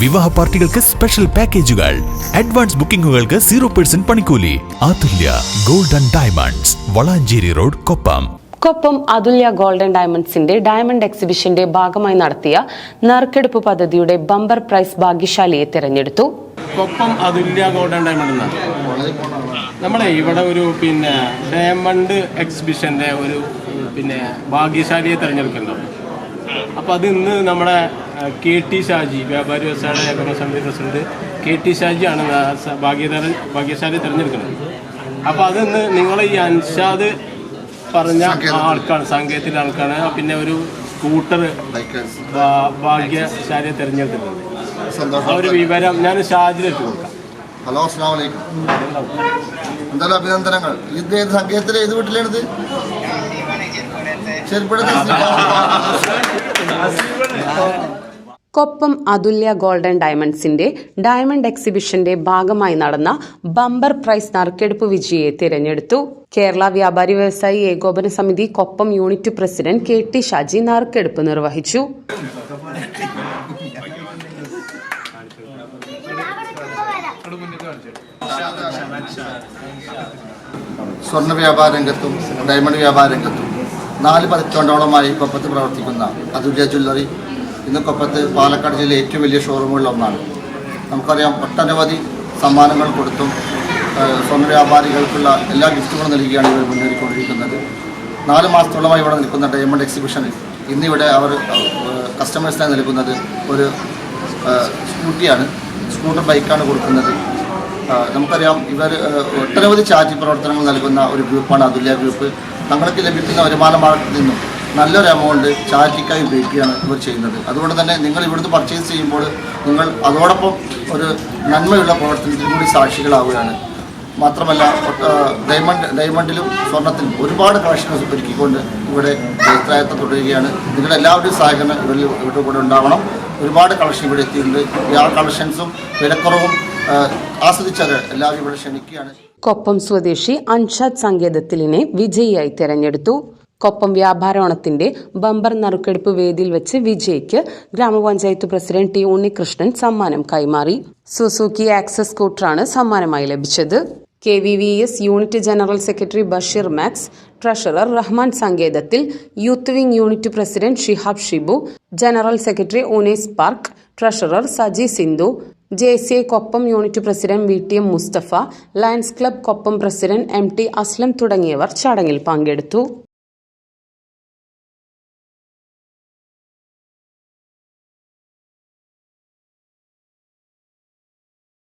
വിവാഹ പാർട്ടികൾക്ക് സ്പെഷ്യൽ പാക്കേജുകൾ അഡ്വാൻസ് ബുക്കിംഗുകൾക്ക് സീറോ പെർസെന്റ് പണിക്കൂലി. Athulya golden and diamonds Valanchery road Koppam. Koppam Athulya golden ഡയമണ്ട്സിന്റെ diamond എക്സിബിഷന്റെ ഭാഗമായി നടത്തിയ നറുക്കെടുപ്പ് പദ്ധതിയുടെ ബമ്പർ പ്രൈസ് ഭാഗ്യശാലിയെ തിരഞ്ഞെടുത്തു. കൊപ്പം അതുല്യ ഗോൾഡൻ ഡയമണ്ട് എന്നാണ് നമ്മളെ ഇവിടെ ഒരു പിന്നെ ഡയമണ്ട് എക്സിബിഷന്റെ ഒരു പിന്നെ ഭാഗ്യശാലിയെ തിരഞ്ഞെടുക്കുന്നുണ്ട്. അപ്പോൾ അത് ഇന്ന് നമ്മുടെ കെ ടി ഷാജി വ്യാപാരി വ്യവസായ വ്യാപാര സമിതി പ്രസിഡന്റ് കെ ടി ഷാജിയാണ് ഭാഗ്യധരൻ ഭാഗ്യശാലി തിരഞ്ഞെടുക്കുന്നത്. അപ്പോൾ അത് ഇന്ന് നിങ്ങളെ ഈ അൻഷാദ് പറഞ്ഞ ആൾക്കാണ് സാങ്കേതിക ആൾക്കാണ്. പിന്നെ ഒരു സ്കൂട്ടർ ഭാഗ്യശാലിയെ തിരഞ്ഞെടുത്തിട്ടുണ്ട്. ആ ഒരു വിവരം ഞാൻ ഷാജിലേക്ക് കൊടുക്കാം. ഹലോ അസ്സാം വലൈക്കും എന്തായാലും അഭിനന്ദനങ്ങൾ? ഇത് ഏത് സംഗീതത്തിൽ ഏത് വീട്ടിലാണിത്? കൊപ്പം അതുല്യ ഗോൾഡൻ ഡയമണ്ട്സിന്റെ ഡയമണ്ട് എക്സിബിഷന്റെ ഭാഗമായി നടന്ന ബമ്പർ പ്രൈസ് നറുക്കെടുപ്പ് വിജയിയെ തിരഞ്ഞെടുത്തു. കേരള വ്യാപാരി വ്യവസായി ഏകോപന സമിതി Koppam unit president K T Shaji നറുക്കെടുപ്പ് നിർവഹിച്ചു. സ്വർണ വ്യാപാര രംഗത്തും ഡയമണ്ട് വ്യാപാര രംഗത്തും നാല് പതിറ്റാണ്ടോളമായി കൊപ്പത്ത് പ്രവർത്തിക്കുന്ന അതുല്യ ജ്വല്ലറി. ഇന്ന് കൊപ്പത്ത് പാലക്കാട് ജില്ലയിലെ ഏറ്റവും വലിയ ഷോറൂമുകളിൽ ഒന്നാണ്. നമുക്കറിയാം ഒട്ടനവധി സമ്മാനങ്ങൾ കൊടുത്തും സ്വർണ വ്യാപാരികൾക്കുള്ള എല്ലാ ഗിഫ്റ്റുകളും നൽകിയാണ് ഇവർ മുന്നേറിക്കൊണ്ടിരിക്കുന്നത്. നാല് മാസത്തോളമായി ഇവിടെ നിൽക്കുന്ന ഡയമണ്ട് എക്സിബിഷനിൽ ഇന്നിവിടെ അവർ കസ്റ്റമേഴ്സിനായി നൽകുന്നത് ഒരു സ്കൂട്ടിയാണ്. സ്കൂട്ടർ ബൈക്കാണ് കൊടുക്കുന്നത്. നമുക്കറിയാം ഇവർ ഒട്ടനവധി ചാറ്റി പ്രവർത്തനങ്ങൾ നൽകുന്ന ഒരു ഗ്രൂപ്പാണ് അതുല്യ ഗ്രൂപ്പ്. തങ്ങൾക്ക് ലഭിക്കുന്ന വരുമാന മാർഗത്തിൽ നിന്നും നല്ലൊരു എമൗണ്ട് ചാറ്റിക്കായി ഉപയോഗിക്കുകയാണ് ഇവർ ചെയ്യുന്നത്. അതുകൊണ്ട് തന്നെ നിങ്ങൾ ഇവിടുന്ന് പർച്ചേസ് ചെയ്യുമ്പോൾ നിങ്ങൾ അതോടൊപ്പം ഒരു നന്മയുള്ള പ്രവർത്തനത്തിൽ കൂടി സാക്ഷികളാവുകയാണ്. മാത്രമല്ല ഡയമണ്ട് ഡയമണ്ടിലും സ്വർണത്തിലും ഒരുപാട് കളക്ഷൻസ് ഒരുക്കിക്കൊണ്ട് ഇവിടെ അഭിപ്രായത്തെ തുടരുകയാണ്. നിങ്ങളുടെ എല്ലാവരുടെയും സഹകരണം ഇവരിൽ ഇവരുടെ കൂടെ ഉണ്ടാവണം. ഒരുപാട് കളക്ഷൻ ഇവിടെ എത്തിയിട്ടുണ്ട്. ആ കളക്ഷൻസും വിലക്കുറവും ആസ്വദിച്ചത് എല്ലാവരും ഇവിടെ ക്ഷണിക്കുകയാണ്. കൊപ്പം സ്വദേശി അൻഷാദ് സങ്കേതത്തിലിനെ വിജയിയായി തെരഞ്ഞെടുത്തു. കൊപ്പം വ്യാപാരോണത്തിന്റെ ബമ്പർ നറുക്കെടുപ്പ് വേദിയിൽ വെച്ച് വിജയ്ക്ക് ഗ്രാമപഞ്ചായത്ത് പ്രസിഡന്റ് ടി ഉണ്ണികൃഷ്ണൻ സമ്മാനം കൈമാറി. സുസുക്കി ആക്സസ് സ്കൂട്ടറാണ് സമ്മാനമായി ലഭിച്ചത്. K V V S unit general secretary Basheer Max treasurer Rahman സങ്കേതത്തിൽ youth wing unit president Shihab Shibu general secretary Unais park treasurer Saji Sindhu J C I Koppam unit president V T M Musthafa Lions club Koppam president M T Aslam തുടങ്ങിയവർ ചടങ്ങിൽ പങ്കെടുത്തു.